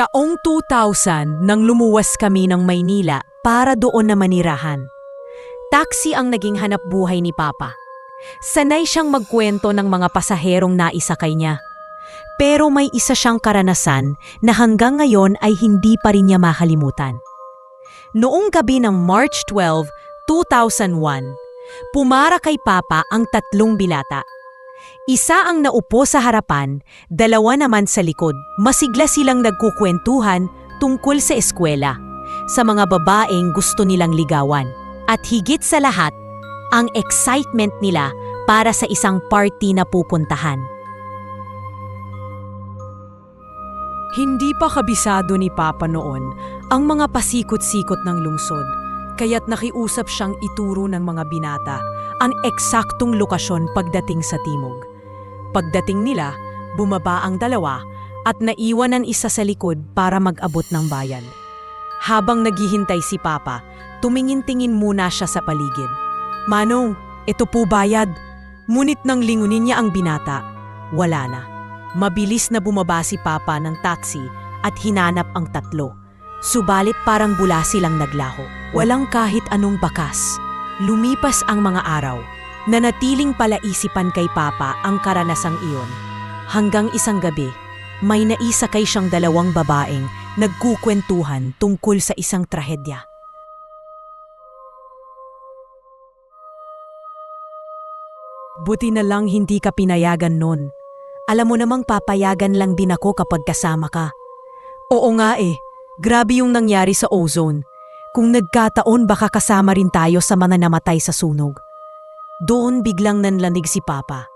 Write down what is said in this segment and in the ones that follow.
Taong 2000 nang lumuwas kami ng Maynila para doon na manirahan. Taxi ang naging hanap buhay ni Papa. Sanay siyang magkwento ng mga pasaherong naisakay niya. Pero may isa siyang karanasan na hanggang ngayon ay hindi pa rin niya makalimutan. Noong gabi ng March 12, 2001, pumara kay Papa ang tatlong bilata. Isa ang naupo sa harapan, dalawa naman sa likod. Masigla silang nagkukwentuhan tungkol sa eskwela, sa mga babaeng gusto nilang ligawan. At higit sa lahat, ang excitement nila para sa isang party na pupuntahan. Hindi pa kabisado ni Papa noon ang mga pasikot-sikot ng lungsod, kaya't nakiusap siyang ituro ng mga binata ang eksaktong lokasyon pagdating sa timog. Pagdating nila, bumaba ang dalawa at naiwan ang isa sa likod para mag-abot ng bayan. Habang naghihintay si Papa, tumingin-tingin muna siya sa paligid. Manong, ito po bayad. Ngunit nang lingunin niya ang binata, wala na. Mabilis na bumaba si Papa ng taxi at hinanap ang tatlo. Subalit parang bula silang naglaho. Walang kahit anong bakas. Lumipas ang mga araw. Nanatiling palaisipan kay Papa ang karanasang iyon. Hanggang isang gabi, may naisakay siyang dalawang babaeng nagkukwentuhan tungkol sa isang trahedya. Buti na lang hindi ka pinayagan nun. Alam mo namang papayagan lang din ako kapag kasama ka. Oo nga eh, grabe yung nangyari sa ozone. Kung nagkataon baka kasama rin tayo sa mga namatay sa sunog. Doon biglang nanlanig si Papa.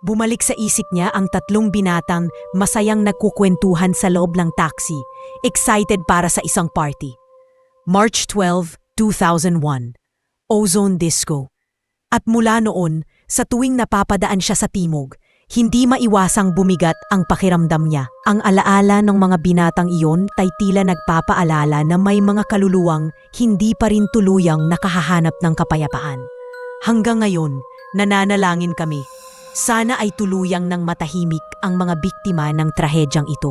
Bumalik sa isip niya ang tatlong binatang masayang nagkukwentuhan sa loob ng taxi, excited para sa isang party. March 12, 2001. Ozone Disco. At mula noon, sa tuwing napapadaan siya sa timog, hindi maiwasang bumigat ang pakiramdam niya. Ang alaala ng mga binatang iyon ay tila nagpapaalala na may mga kaluluwang hindi pa rin tuluyang nakahahanap ng kapayapaan. Hanggang ngayon, nananalangin kami. Sana ay tuluyang ng matahimik ang mga biktima ng trahedyang ito.